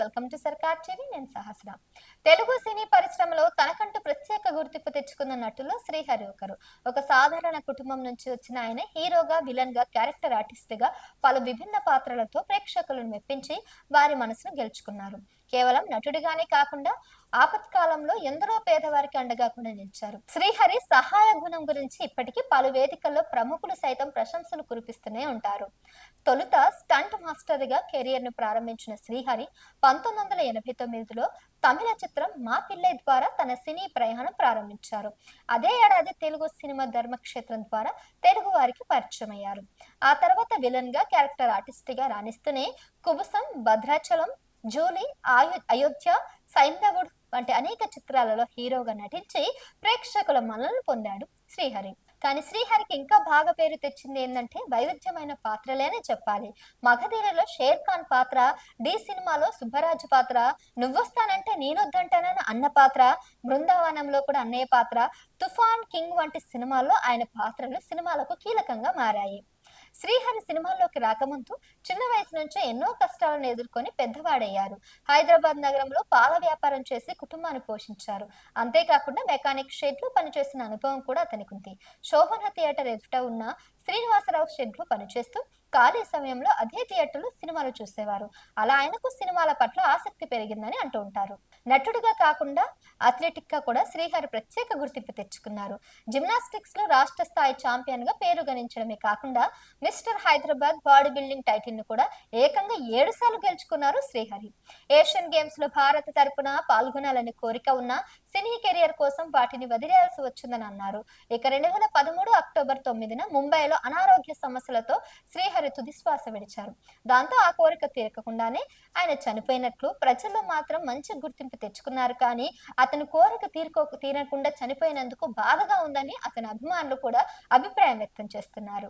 Welcome to సర్కార్ TV నేను సహస్ర తెలుగు సినీ పరిశ్రమలో తనకంటూ ప్రత్యేక గుర్తింపు తెచ్చుకున్న నటులు శ్రీహరి ఒకరు. ఒక సాధారణ కుటుంబం నుంచి వచ్చిన ఆయన హీరోగా విలన్గా క్యారెక్టర్ ఆర్టిస్ట్గా పలు విభిన్న పాత్రలతో ప్రేక్షకులను మెప్పించి వారి మనసును గెలుచుకున్నారు. కేవలం నటుడిగానే కాకుండా ఆపత్కాలంలో ఎందరో పేదవారికి అండగా కూడా నిలిచారు. శ్రీహరి సహాయ గుణం గురించి ఇప్పటికీ పలు వేదికల్లో ప్రముఖులు సైతం ప్రశంసలు కురిపిస్తూనే ఉంటారు. తొలుత స్టంట్ మాస్టర్గా కెరియర్ను ప్రారంభించిన శ్రీహరి పంతొమ్మిది వందల ఎనభై తొమ్మిదిలో తమిళ చిత్రం మా పిల్లై ద్వారా తన సినీ ప్రయాణం ప్రారంభించారు. అదే ఏడాది తెలుగు సినిమా ధర్మక్షేత్రం ద్వారా తెలుగు వారికి పరిచయం అయ్యారు. ఆ తర్వాత విలన్గా క్యారెక్టర్ ఆర్టిస్ట్గా రాణిస్తూనే కుబుసం భద్రాచలం జూలీ ఆయు అయోధ్య సైంధవుడు వంటి అనేక చిత్రాలలో హీరోగా నటించి ప్రేక్షకుల మనలను పొందాడు శ్రీహరి. కానీ శ్రీహరికి ఇంకా బాగా పేరు తెచ్చింది ఏంటంటే వైవిధ్యమైన పాత్రలేనే చెప్పాలి. మగధీరలో షేర్ ఖాన్ పాత్ర డి సినిమాలో సుబ్బరాజు పాత్ర నువ్వొస్తానంటే నేనొద్దంటానని అన్న పాత్ర బృందావనంలో కూడా అన్నయ్య పాత్ర తుఫాన్ కింగ్ వంటి సినిమాల్లో ఆయన పాత్రలు సినిమాలకు కీలకంగా మారాయి. శ్రీహరి సినిమాల్లోకి రాకముందు చిన్న వయసు నుంచే ఎన్నో కష్టాలను ఎదుర్కొని పెద్దవాడయ్యారు. హైదరాబాద్ నగరంలో పాల వ్యాపారం చేసి కుటుంబాన్ని పోషించారు. అంతేకాకుండా మెకానిక్ షెడ్లో పనిచేసిన అనుభవం కూడా అతనికి ఉంది శోభన థియేటర్ ఎదుట ఉన్న శ్రీనివాసరావు షెడ్లో పనిచేస్తూ ఖాళీ సమయంలో అదే థియేటర్లో సినిమాలు చూసేవారు. అలా ఆయనకు సినిమాల పట్ల ఆసక్తి పెరిగిందని అంటూ ఉంటారు. నటుడిగా కాకుండా అథ్లెటిక్గా కూడా శ్రీహరి ప్రత్యేక గుర్తింపు తెచ్చుకున్నారు. జిమ్నాస్టిక్స్లో రాష్ట్ర స్థాయి ఛాంపియన్గా పేరు గణించడమే కాకుండా మిస్టర్ హైదరాబాద్ బాడీ బిల్డింగ్ టైటిల్ను కూడా ఏకంగా ఏడు సార్లు గెలుచుకున్నారు శ్రీహరి. ఏషియన్ గేమ్స్లో భారత్ తరపున పాల్గొనాలని కోరిక ఉన్న సినీ కెరియర్ కోసం వాటిని వదిలేయాల్సి వచ్చిందని అన్నారు. ఇక రెండు వేల పదమూడు అక్టోబర్ తొమ్మిదిన ముంబైలో అనారోగ్య సమస్యలతో శ్రీహరి తుదిశ్వాస విడిచారు. దాంతో ఆ కోరిక తీరకకుండానే ఆయన చనిపోయినట్లు ప్రజల్లో మాత్రం మంచి గుర్తింపు తెచ్చుకున్నారు కానీ అతని కోరిక తీర్కో తీరకుండా చనిపోయినందుకు బాధగా ఉందని అతని అభిమానులు కూడా అభిప్రాయం వ్యక్తం చేస్తున్నారు.